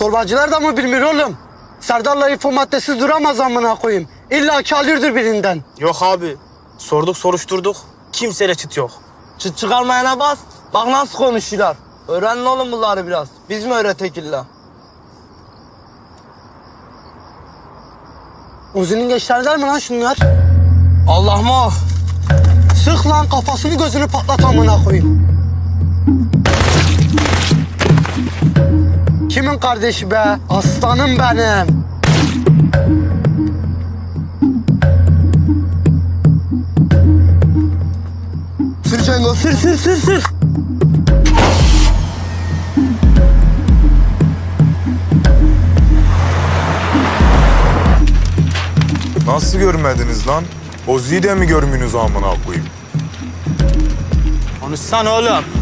Torbacılar da mı bilmiyor oğlum? Serdar'la ifo maddesiz duramaz amına koyayım. İlla ki alıyordur birinden. Yok abi. Sorduk soruşturduk. Kimseyle çıt yok. Çıt çıkarmayana bas. Bak nasıl konuşuyorlar. Öğrenin oğlum bunları biraz. Biz mi öğretek illa? Ozi'nin gençlerden mi lan şunlar? Allah mı? Sık lan kafasını gözünü patlat amına koyayım. Kimin kardeşi be? Aslanım benim. Sür Cengo sür sür sür sür. Nasıl görmediniz lan? Ozi'yi de mi görmünüz amına koyayım? Konuşsana oğlum.